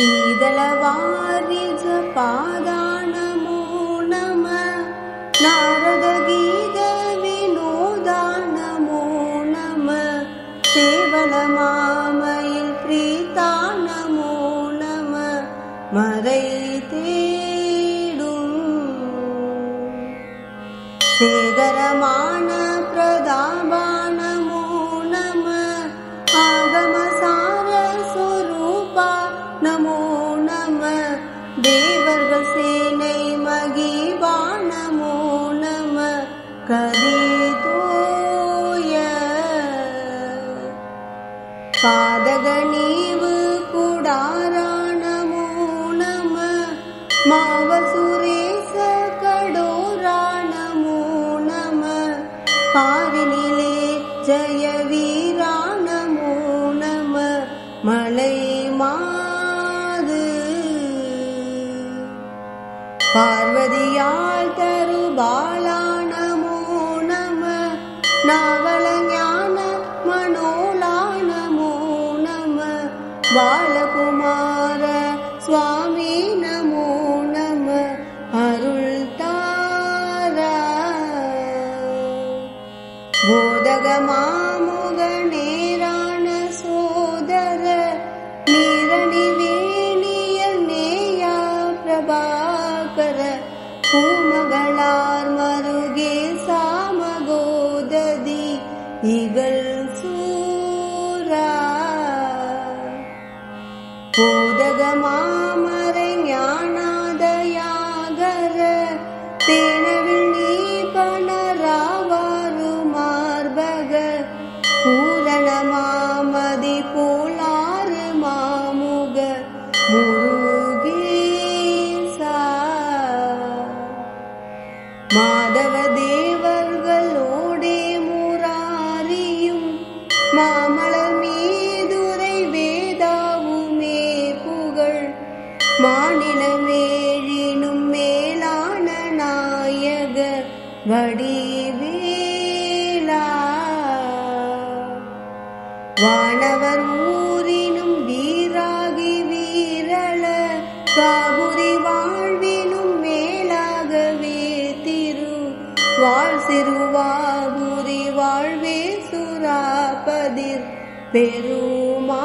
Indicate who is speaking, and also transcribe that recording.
Speaker 1: शीतलवारिजपादानमो नमः नारदगीतविनोदा नमो नमः केवल मामयि प्रीता नमो नमः मरैतेडु केदलमाण பாதக நீவு குடாராணமோ நம மாவசுரேச கடோராணமோ நம பாரினிலே ஜய வீராணமோ நம மலை மாது பார்வதியால் தருபாலானமோ நம நாவல बालकुमार स्वामी नमो नम अरुल्तार। बोधग मामु பூதக மாமரை ஞானாதயாகர தேனவில் நீ பணராவாரு மார்பக பூரண மாமதி போலாறு மாமுக முருகேசா. மாதவ மாநிலமேழினும் மேலான நாயக வடிவேலா. வானவர் ஊரினும் வீராகி வீரள காபுரி வாழ்வினும் மேலாகவே திரு. வாழ் சிறுவாபுரி வாழ்வே சுராபதிர் பெருமா.